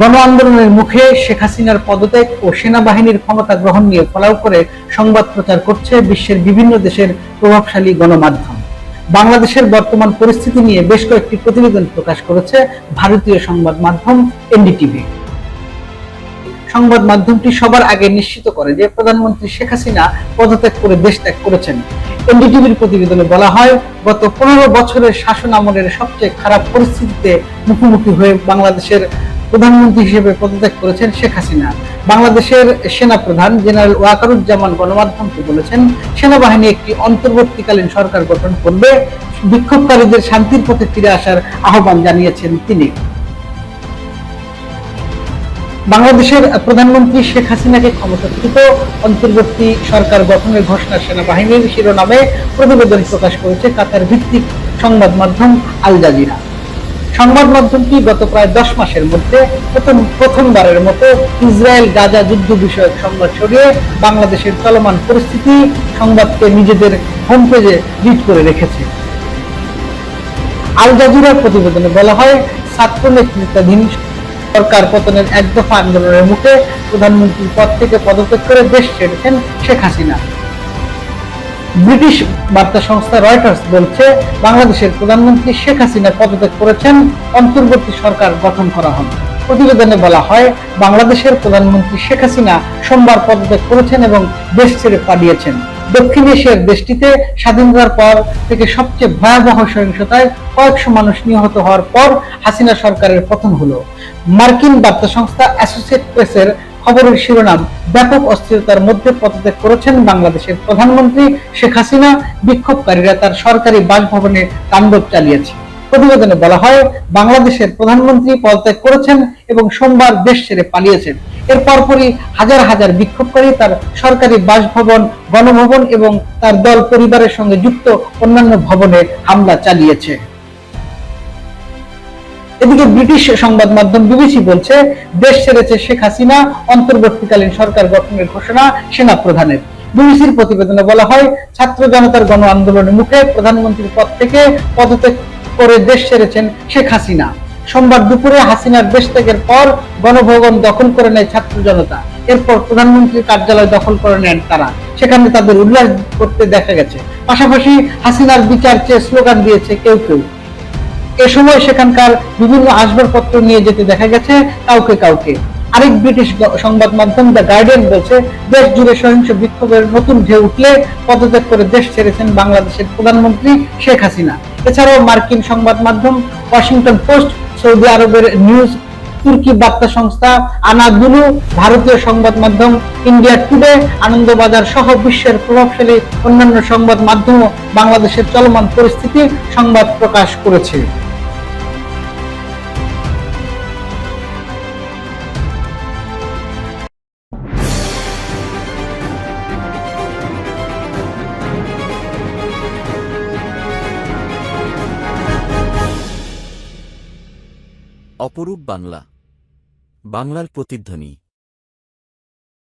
গণ আন্দোলনের মুখে শেখ হাসিনার পদত্যাগ ও সেনাবাহিনীর ক্ষমতা গ্রহণ নিয়ে ফলাও করে সংবাদ প্রচার করছে বিশ্বের বিভিন্ন দেশের প্রভাবশালী গণমাধ্যম। বাংলাদেশের বর্তমান পরিস্থিতি নিয়ে বেশ কয়েকটি প্রতিবেদন প্রকাশ করেছে ভারতীয় সংবাদ মাধ্যম এনডিটিভি। সংবাদ মাধ্যমটি সবার আগে নিশ্চিত করে যে প্রধানমন্ত্রী শেখ হাসিনা পদত্যাগ করে দেশ ত্যাগ করেছেন। এনডিটিভির প্রতিবেদনে বলা হয়, গত পনেরো বছরের শাসন আমলের সবচেয়ে খারাপ পরিস্থিতিতে মুখোমুখি হয়ে বাংলাদেশের প্রধানমন্ত্রী হিসেবে পদত্যাগ করেছেন শেখ হাসিনা। বাংলাদেশের সেনা প্রধান জেনারেল ওয়াকারুজ্জামান গণমাধ্যমকে বলেছেন, সেনাবাহিনী একটি অন্তর্বর্তীকালীন সরকার গঠন করবে, বিক্ষোভকারীদের শান্তির পথে ফিরে আসার আহ্বান জানিয়েছেন তিনি। বাংলাদেশের প্রধানমন্ত্রী শেখ হাসিনাকে ক্ষমতাচ্যুত অন্তর্বর্তী সরকার গঠনের ঘোষণা সেনাবাহিনীর শিরোনামে প্রতিবেদন প্রকাশ করেছে কাতার ভিত্তিক সংবাদ মাধ্যম আল জাজিরা। সংবাদ মাধ্যমটি গত প্রায় দশ মাসের মধ্যে প্রথম প্রথমবারের মতো ইসরায়েল গাজা যুদ্ধ বিষয়ক সংবাদ ছড়িয়ে বাংলাদেশের চলমান পরিস্থিতি সংবাদকে নিজেদের হোম পেজে লিড করে রেখেছে। আল জাজিরার প্রতিবেদনে বলা হয়, ছাত্র নেতৃত্বাধীন সরকার পতনের এক দফা আন্দোলনের মুখে প্রধানমন্ত্রীর পদ থেকে পদত্যাগ করে দেশ ছেড়েছেন শেখ হাসিনা। ব্রিটিশ বার্তা সংস্থা রয়টার্স বলছে, বাংলাদেশের প্রধানমন্ত্রী শেখ হাসিনা পদত্যাগ করেছেন, অন্তর্বর্তী সরকার গঠন করা হবে। প্রতিবেদনে বলা হয়, বাংলাদেশের প্রধানমন্ত্রী শেখ হাসিনা সোমবার পদত্যাগ করেছেন এবং দেশ ছেড়ে পালিয়েছেন। দক্ষিণ এশিয়ার দেশটিতে স্বাধীনতার পর থেকে সবচেয়ে ভয়াবহ সহিংসতায় কয়েকশো মানুষ নিহত হওয়ার পর হাসিনা সরকারের পতন হলো। মার্কিন বার্তা সংস্থা অ্যাসোসিয়েট প্রেসের খবরের শিরোনাম। ব্যাপক অস্থিরতার মধ্যে পদত্যাগ করেছেন বাংলাদেশের প্রধানমন্ত্রী শেখ হাসিনা। বিক্ষোভকারীরা তার সরকারি বাসভবনে তাণ্ডব চালিয়েছে। প্রতিবেদনে বলা হয়, বাংলাদেশের প্রধানমন্ত্রী পদত্যাগ করেছেন এবং সোমবার দেশ ছেড়ে পালিয়েছেন। এর পরপরই হাজার হাজার বিক্ষোভকারী তার সরকারি বাসভবন, গণভবন এবং তার দল পরিবারের সঙ্গে যুক্ত অন্যান্য ভবনে হামলা চালিয়েছে। এদিকে ব্রিটিশ সংবাদ মাধ্যম বিবিসি বলছে, দেশ ছেড়েছে শেখ হাসিনা, অন্তর্বর্তীকালীন সরকার গঠনের ঘোষণা সেনা প্রধানের বিবিসির প্রতিবেদনে বলা হয়, ছাত্র জনতার গণ আন্দোলনের মুখে প্রধানমন্ত্রীর পদ থেকে পদত্যাগ করে দেশ ছেড়েছেন শেখ হাসিনা। সোমবার দুপুরে হাসিনার দেশ ত্যাগের পর গণভবন দখল করে নেয় ছাত্র জনতা। এরপর প্রধানমন্ত্রীর কার্যালয় দখল করে নেন তারা। সেখানে তাদের উল্লাস করতে দেখা গেছে। পাশাপাশি হাসিনার বিচার চেয়ে স্লোগান দিয়েছে কেউ কেউ। এ সময় সেখানকার বিভিন্ন আসবাবপত্র নিয়ে যেতে দেখা গেছে, কাউকে কাউকে। আরেক ব্রিটিশ সংবাদ মাধ্যম দ্য গার্ডিয়ান বলছে, দেশ জুড়ে সহিংস বিক্ষোভের নতুন ঢেউ উঠলে পদত্যাগ করে দেশ ছেড়েছেন বাংলাদেশের প্রধানমন্ত্রী শেখ হাসিনা। এছাড়াও মার্কিন সংবাদ মাধ্যম ওয়াশিংটন পোস্ট, সৌদি আরবের নিউজ তুর্কি বার্তা সংস্থা আনাদুলু ভারতীয় সংবাদ মাধ্যম ইন্ডিয়া টুডে, আনন্দবাজার সহ বিশ্বের প্রভাবশালী অন্যান্য সংবাদ মাধ্যমও বাংলাদেশের চলমান পরিস্থিতি সংবাদ প্রকাশ করেছে। অপরূপ বাংলা। বাংলার প্রতিধ্বনি।